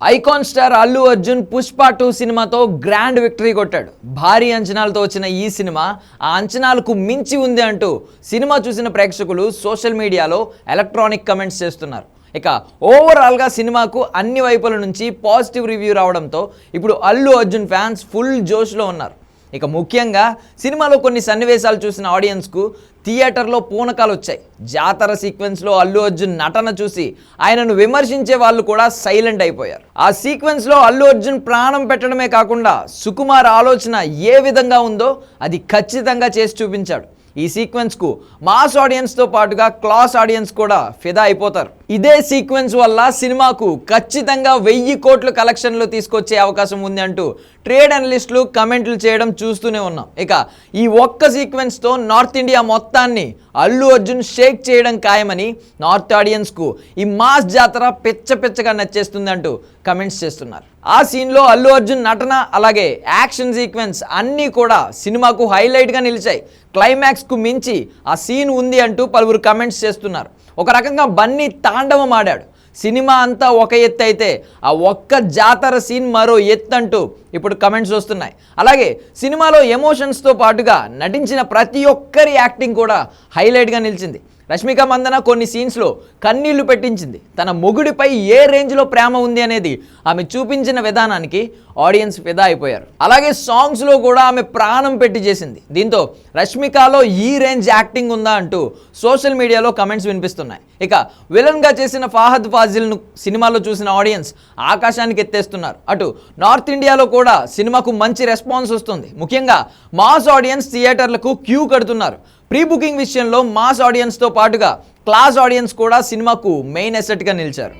Icon star Allu Arjun Pushpa two సినిమాతో grand victory కొట్టాడు. భారీ అంచనాలతో వచ్చిన ఈ సినిమా ఆ అంచనాలకు మించి ఉంది అంటూ సినిమా చూసిన ప్రేక్షకులు సోషల్ మీడియాలో ఎలక్ట్రానిక్ కమెంట్స్ చేస్తున్నారు. ఇక ఓవరాల్గా సినిమాకు అన్ని వైపుల నుంచి పాజిటివ్ రివ్యూ రావడంతో ఇప్పుడు అల్లు అర్జున్ ఫ్యాన్స్ ఫుల్ జోష్లో ఉన్నారు. ఇక ముఖ్యంగా సినిమాలో కొన్ని సన్నివేశాలు చూసిన ఆడియన్స్కు థియేటర్లో పూనకాలు వచ్చాయి జాతర సీక్వెన్స్లో అల్లు అర్జున్ నటన చూసి ఆయనను విమర్శించే వాళ్ళు కూడా సైలెంట్ అయిపోయారు. ఆ సీక్వెన్స్లో అల్లు అర్జున్ ప్రాణం పెట్టడమే కాకుండా సుకుమార్ ఆలోచన ఏ విధంగా ఉందో అది ఖచ్చితంగా చేసి చూపించాడు. ఈ సీక్వెన్స్కు మాస్ ఆడియన్స్తో పాటుగా క్లాస్ ఆడియన్స్ కూడా ఫిదా అయిపోతారు. ఇదే సీక్వెన్స్ వల్ల సినిమాకు ఖచ్చితంగా వెయ్యి కోట్లు కలెక్షన్లు తీసుకొచ్చే అవకాశం ఉంది అంటూ ట్రేడ్ అనలిస్టులు కమెంట్లు చేయడం చూస్తూనే ఉన్నాం. ఇక ఈ ఒక్క సీక్వెన్స్తో నార్త్ ఇండియా మొత్తాన్ని అల్లు అర్జున్ షేక్ చేయడం ఖాయమని నార్త్ ఆడియన్స్కు ఈ మాస్ జాతర పిచ్చ పిచ్చగా నచ్చేస్తుంది అంటూ కమెంట్స్ చేస్తున్నారు. ఆ సీన్లో అల్లు అర్జున్ నటన అలాగే యాక్షన్ సీక్వెన్స్ అన్నీ కూడా సినిమాకు హైలైట్గా నిలిచాయి. క్లైమాక్స్కు మించి ఆ సీన్ ఉంది అంటూ పలువురు కమెంట్స్ చేస్తున్నారు. ఒక రకంగా బన్నీ తాండవం ఆడాడు సినిమా అంతా ఒక ఎత్తు అయితే ఆ ఒక్క జాతర సీన్ మరో ఎత్తు అంటూ ఇప్పుడు కమెంట్స్ వస్తున్నాయి. అలాగే సినిమాలో ఎమోషన్స్తో పాటుగా నటించిన ప్రతి ఒక్కరి యాక్టింగ్ కూడా హైలైట్గా నిలిచింది. రష్మిక మందన కొన్ని సీన్స్లో కన్నీళ్ళు పెట్టించింది. తన మొగుడిపై ఏ రేంజ్లో ప్రేమ ఉంది అనేది ఆమె చూపించిన విధానానికి ఆడియన్స్ ఫిదా అయిపోయారు. అలాగే సాంగ్స్లో కూడా ఆమె ప్రాణం పెట్టి చేసింది. దీంతో రష్మికలో ఈ రేంజ్ యాక్టింగ్ ఉందా అంటూ సోషల్ మీడియాలో కమెంట్స్ వినిపిస్తున్నాయి. ఇక విలన్గా చేసిన ఫాహద్ ఫాజిల్ను సినిమాలో చూసిన ఆడియన్స్ ఆకాశానికి ఎత్తేస్తున్నారు. అటు నార్త్ ఇండియాలో కూడా సినిమాకు మంచి రెస్పాన్స్ వస్తుంది. ముఖ్యంగా మాస్ ఆడియన్స్ థియేటర్లకు క్యూ కడుతున్నారు. ప్రీ బుకింగ్ విషయంలో మాస్ ఆడియన్స్తో పాటుగా క్లాస్ ఆడియన్స్ కూడా సినిమాకు మెయిన్ ఎసెట్గా నిలిచారు.